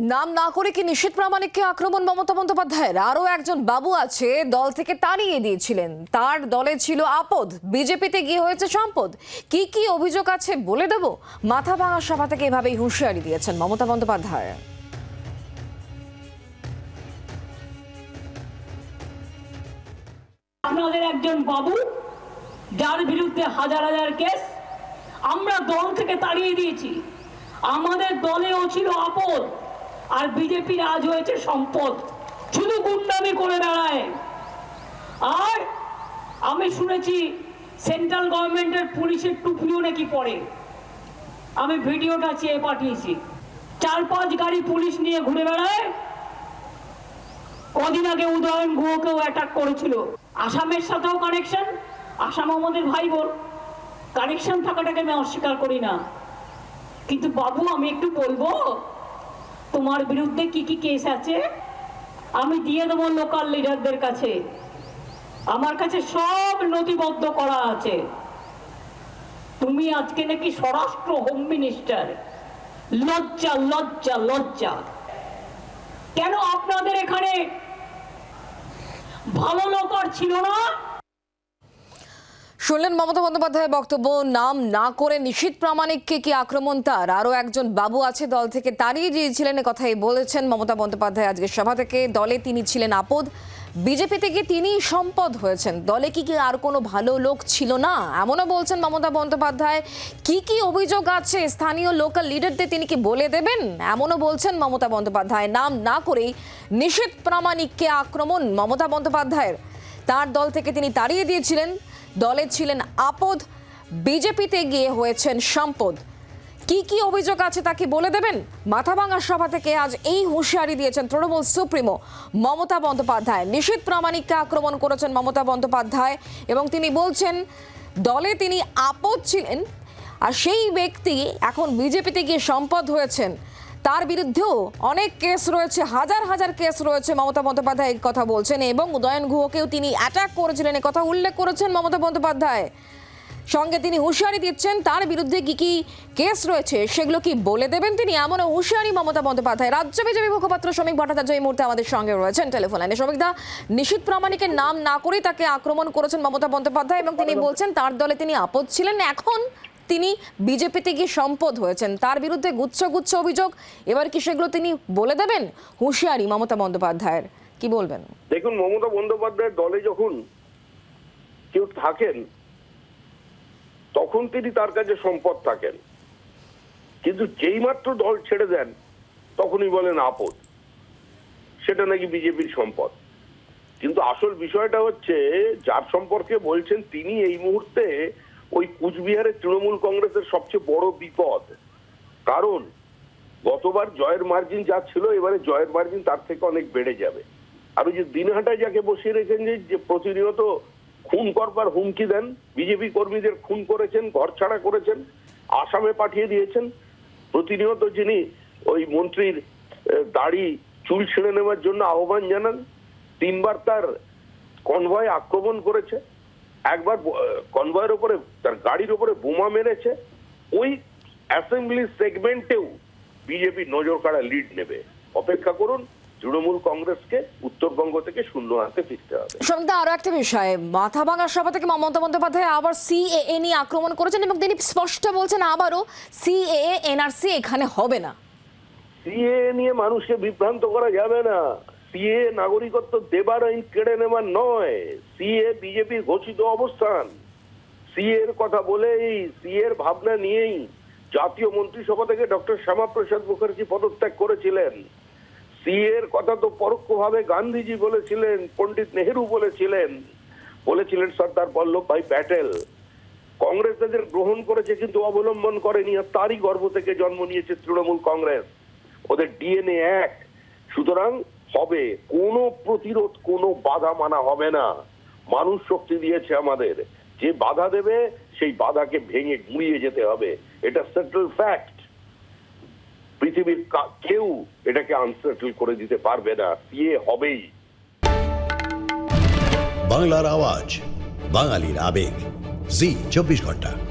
নাম না করে কি নিষেধ প্রামাণিককে আক্রমণ মমতা বন্দ্যোপাধ্যায়ের? আরও একজন বাবু আছে, দল থেকে তাড়িয়ে দিয়েছিলেন। তার দলে ছিল আপদ। বিজেপিতে গিয়ে হয়েছে সম্পদ। কি কি অভিযোগ আছে বলে দেব? মাথা ভাঙা সভা থেকে এভাবেই হুঁশিয়ারি দিয়েছেন মমতা বন্দ্যোপাধ্যায়। আপনাদের একজন বাবু, যার বিরুদ্ধে হাজার হাজার কেস, আমরা দল থেকে তাড়িয়ে দিয়েছি। আমাদের দলেও ছিল আপদ। আর বিজেপি আজ হয়েছে সম্পদ। শুধু গুন্ডামি করে বেড়ায়। আর আমি শুনেছি সেন্ট্রাল গভর্নমেন্টের পুলিশের টুপিও নাকি পড়ে। আমি ভিডিওটা চেয়ে পাঠিয়েছি। চার পাঁচ গাড়ি পুলিশ নিয়ে ঘুরে বেড়ায়। কদিন আগে উদয়ন গুহকেও অ্যাটাক করেছিল। আসামের সাথেও কানেকশন আসাম আমাদের ভাই বোন কানেকশন থাকাটাকে আমি অস্বীকার করি না। কিন্তু বাবু, আমি একটু বলব তোমার বিরুদ্ধে কি কি কেস আছে? আমি দিয়ে দেবো লোকাল লিডারদের কাছে। আমার কাছে সব নথিবদ্ধ করা আছে। তুমি আজকে নাকি স্বরাষ্ট্র হোম মিনিস্টার লজ্জা লজ্জা লজ্জা। কেন আপনাদের এখানে ভালো লোক আর ছিল না? শুনলেন মমতা বন্দ্যোপাধ্যায়ের বক্তব্য, নাম না করে নিশীত প্রামাণিককে কি আক্রমণ তার? আরও একজন বাবু আছে দল থেকে তাড়িয়ে দিয়েছিলেন কথাই বলেছেন মমতা বন্দ্যোপাধ্যায় আজকে সভা থেকে। দলে তিনি ছিলেন আপদ বিজেপি থেকে তিনি সম্পদ হয়েছেন। দলে কি কি আর কোনো ভালো লোক ছিল না? এমনও বলছেন মমতা বন্দ্যোপাধ্যায়। কি কি অভিযোগ আছে? স্থানীয় লোকাল লিডারদের তিনি কি বলে দেবেন? এমনও বলছেন মমতা বন্দ্যোপাধ্যায়। নাম না করেই নিষেধ প্রামাণিককে আক্রমণ মমতা বন্দ্যোপাধ্যায়ের। তার দল থেকে তিনি তাড়িয়ে দিয়েছিলেন। দলে ছিলেন আপদ। বিজেপিতে গিয়ে হয়েছেন সম্পদ। কি কি অভিযোগ আছে তাকে বলে দেবেন? মাথাভাঙা সভা থেকে আজ এই হুঁশিয়ারি দিয়েছেন তৃণমূল সুপ্রিমো মমতা বন্দ্যোপাধ্যায়। নিষিদ্ধ প্রামাণিককে আক্রমণ করেছেন মমতা বন্দ্যোপাধ্যায় এবং তিনি বলছেন, দলে তিনি আপদ ছিলেন আর সেই ব্যক্তি এখন বিজেপিতে গিয়ে সম্পদ হয়েছেন। তার বিরুদ্ধেও অনেক কেস রয়েছে হাজার হাজার কেস রয়েছে মমতা বন্দ্যোপাধ্যায় এই কথা বলছেন এবং উদয়ন গুহকেও তিনি অ্যাটাক করেছিলেন এ কথা উল্লেখ করেছেন মমতা বন্দ্যোপাধ্যায়। সঙ্গে তিনি হুঁশিয়ারি দিচ্ছেন তার বিরুদ্ধে কি কি কেস রয়েছে সেগুলো কি বলে দেবেন তিনি? এমনও হুঁশিয়ারি মমতা বন্দ্যোপাধ্যায়। রাজ্য বিজেপি মুখপাত্র শ্রমিক ভট্টাচার্য এই মুহূর্তে আমাদের সঙ্গে রয়েছেন। টেলিফোন লাইনে শ্রমিকদা নিশীত প্রামাণিকের নাম না করেই তাকে আক্রমণ করেছেন মমতা বন্দ্যোপাধ্যায় এবং তিনি বলছেন তার দলে তিনি আপদ ছিলেন। এখন তিনি বিজেপিতে গিয়ে সম্পদ হয়েছেন। তার বিরুদ্ধে গুচ্ছ গুচ্ছ অভিযোগ। এবার কি সেগুলো তিনি বলে দেবেন? হুঁশিয়ারি মমতা বন্দ্যোপাধ্যায়ের। কি বলবেন? দেখুন, মমতা বন্দ্যোপাধ্যায়ের দলে যখন কেউ থাকেন, তখন তিনি তার কাছে সম্পদ থাকেন। কিন্তু যেই মাত্র দল ছেড়ে দেন, তখনই বলেন আপদ। সেটা নাকি বিজেপির সম্পদ। কিন্তু আসল বিষয়টা হচ্ছে, যার সম্পর্কে বলছেন তিনি এই মুহূর্তে ওই কুচবিহারের তৃণমূল কংগ্রেসের সবচেয়ে বড় বিপদ। কারণ, গতবার জয়ের মার্জিন যা ছিল, এবারে জয়ের মার্জিন তার থেকে অনেক বেড়ে যাবে। আর ওই যে দিনহাটায় যাকে বসিয়ে রেখেছেন যে যে প্রতিনিয়ত খুন করবার হুমকি দেন, বিজেপি কর্মীদের খুন করেছেন, ঘর ছাড়া করেছেন, আসামে পাঠিয়ে দিয়েছেন, প্রতিনিয়ত যিনি ওই মন্ত্রীর দাড়ি চুল ছিঁড়ে নেওয়ার জন্য আহ্বান জানান, তিনবার তার কনভয় আক্রমণ করেছে। একবার কনভয়ের উপরে তার গাড়ির উপরে বোমা মেরেছে ওই অ্যাসেম্বলি সেগমেন্টেও বিজেপি নজর কাড়া লিড নেবে। অপেক্ষা করুন তৃণমূল কংগ্রেসকে উত্তরবঙ্গ থেকে শূন্য হাতে ফিরতে হবে। সঙ্গে আরও একটা বিষয় মাথা ভাঙার সভা থেকে মমতা বন্দ্যোপাধ্যায় আবার সিএএ নিয়ে আক্রমণ করেছেন এবং তিনি স্পষ্ট বলছেন আবারও সিএএ এনআরসি এখানে হবে না। সিএ নিয়ে মানুষকে বিভ্রান্ত করা যাবে না। সিএ নাগরিকত্ব দেবার আইন কেড়ে নেবার নয়, সিএ বিজেপির ঘোষিত অবস্থান। সিএ এর কথা বলেই, সিএ এর ভাবনা নিয়েই জাতীয় মন্ত্রিসভা থেকে ডক্টর শ্যামাপ্রসাদ মুখার্জি পদত্যাগ করেছিলেন। সিএ এর কথা তো পরোক্ষভাবে গান্ধীজি বলেছিলেন, পণ্ডিত নেহেরু বলেছিলেন। বলেছিলেন সর্দার বল্লভ ভাই প্যাটেল। কংগ্রেস তাদের গ্রহণ করেছে কিন্তু অবলম্বন করেনি আর তারই গর্ভ থেকে জন্ম নিয়েছে তৃণমূল কংগ্রেস। ওদের ডিএনএ এক। সুতরাং হবে কোনো প্রতিরোধ, কোনো বাধা মানা হবে না। মানুষ শক্তি দিয়েছে আমাদের। যে বাধা দেবে, সেই বাধাকে ভেঙে গুঁড়িয়ে যেতে হবে। এটা সেটেল ফ্যাক্ট পৃথিবীর কেউ এটাকে আনসেটেল করে দিতে পারবে না। বিয়ে হবেই। বাংলার আওয়াজ, বাঙালির আবেগ। জি, চব্বিশ ঘণ্টা।